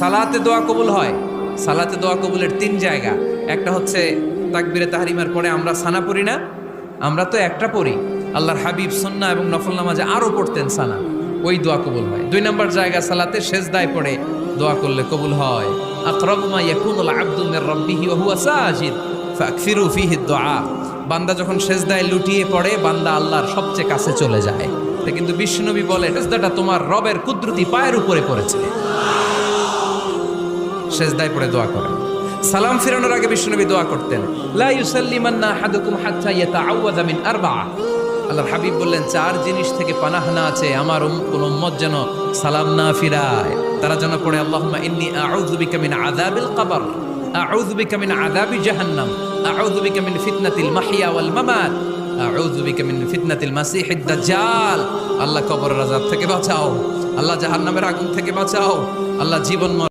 সালাতে দোয়া কবুল হয়। সালাতে দোয়া কবুলের তিন জায়গা। একটা হচ্ছে তাকবিরে তাহারিমার পরে আমরা সানা পড়ি না, আমরা তো একটা পড়ি। আল্লাহর হাবিব সুন্না এবং নফল নামাজে আরও পড়তেন সানা। ওই দোয়া কবুল হয়। দুই নম্বর জায়গা সালাতে শেষদায় পড়ে, দোয়া করলে কবুল হয়। আকরাবুমা ইয়াকুনুল আব্দু মির রাব্বিহি ওয়া হুয়া সাজিদ, ফাকফিরু ফিহি দুআ বান্দা যখন সেজদায় লুটিয়ে পড়ে, বান্দা আল্লাহর সবচেয়ে কাছে চলে যায়। তা কিন্তু বিশ্বনবী বলে, সেজদাটা তোমার রবের কুদরতি পায়ের উপরে পড়েছে। সেজদায় পড়ে দোয়া করেন। সালাম ফিরানোর আগে বিশ্বনবী দোয়া করতেন, লা ইউসাল্লিমান্না আহাদুকুম হাত্তা মিন আরবা'a আল্লাহর হাবিব বললেন, চার জিনিস থেকে পানাহানা আছে, আমার কোন উম্মত যেন সালাম না ফিরায়। তারা যেন পড়ে, আল্লাহুম্মা ইন্নী আউযু বিকা মিন আযাবিল কবর। আউযু বিকা মিন আযাবি জাহান্নাম। আউযু বিকা মিন ফিতনাতিল মাহইয়া ওয়াল মামাত। আউযু বিকা মিন ফিতনাতিল দাজ্জাল। আল্লাহ কবরের আযাব থেকে বাঁচাও। আল্লাহ জাহান্নামের আগুন থেকে বাঁচাও। আল্লাহ জীবন